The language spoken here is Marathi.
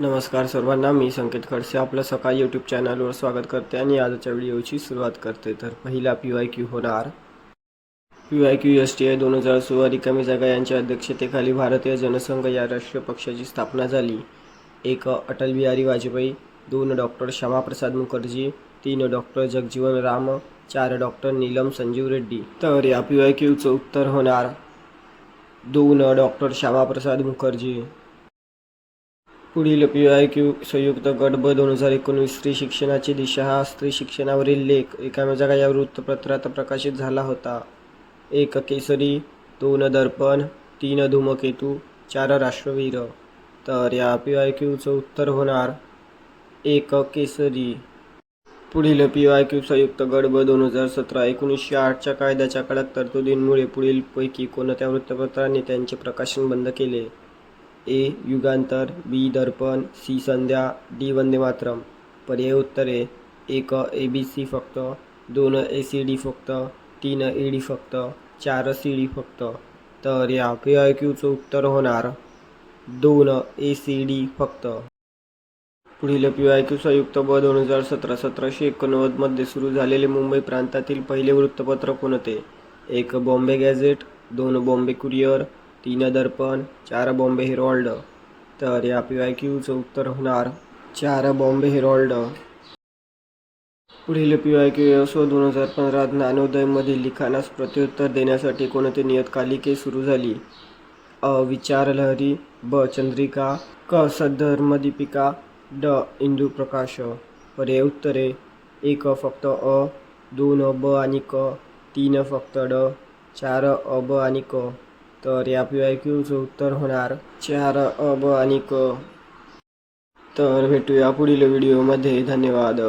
नमस्कार सर्वांना मी संकेत खडसे आपलं सकाळ यूट्यूब चॅनलवर स्वागत करते आणि आजच्या व्हिडिओची सुरुवात करते. तर पहिला पी वाय क्यू होणार. P Y Q S T I दोन हजार सोळा रिकामी जागा यांच्या अध्यक्षतेखाली भारतीय जनसंघ या राष्ट्रीय पक्षाची स्थापना झाली. एक अटल बिहारी वाजपेयी दोन डॉक्टर श्यामाप्रसाद मुखर्जी तीन डॉक्टर जगजीवन राम चार डॉक्टर नीलम संजीव रेड्डी. तर या पी वाय क्यूचं उत्तर होणार. दोन डॉक्टर श्यामाप्रसाद मुखर्जी पुढील पी आय क्यू संयुक्त गट ब दोन हजार एकोणवीस स्त्री शिक्षणाची दिशा हा स्त्री शिक्षणावरील लेख एकाव्या जागा या वृत्तपत्रात प्रकाशित झाला होता. एक केसरी दोन दर्पण तीन धूमकेतू चार राष्ट्रवीर. तर या पी आय क्यूचं उत्तर होणार एक केसरी. पुढील पी आय क्यू संयुक्त गडब ब दोन हजार सतरा एकोणीसशे आठच्या कायद्याच्या कडक तरतुदींमुळे पुढीलपैकी कोणत्या वृत्तपत्रांनी त्यांचे प्रकाशन बंद केले? A Yugantar B Darpan C Sandhya D Vande Mataram. पर्याय उत्तरे एक ए बी सी फक्त दोन ए सी डी फक्त तीन ए डी फक्त चार सी डी फक्त. तर या पी आय क्यूचं उत्तर होणार दोन ए सी डी फक्त. पुढील पी आय क्यू संयुक्त ब दोन हजार सतरा सतराशे एकोणनव्वदमध्ये सुरू झालेले मुंबई प्रांतातील पहिले वृत्तपत्र कोणते? एक बॉम्बे गॅझेट दोन बॉम्बे कुरिअर तीन दर्पण चार बॉम्बे हेरॉल्ड. तर या पी वाय क्यूचं उत्तर होणार चार बॉम्बे हेरॉल्ड. पुढील पी वाय क्यू असो दोन हजार पंधरात ज्ञानोदयमधील लिखाणास प्रत्युत्तर देण्यासाठी कोणती नियतकालिके सुरू झाली? अ. विचारलहरी ब. चंद्रिका क. सद्धर्मदीपिका ड. इंदू प्रकाश पर्याय उत्तरे एक फक्त अ दोन ब आणि क तीन फक्त ड चार अ ब आणि क. तर या पी आय क्यूचं उत्तर होणार चार अब आणि क. तर भेटूया पुढील व्हिडिओमध्ये धन्यवाद.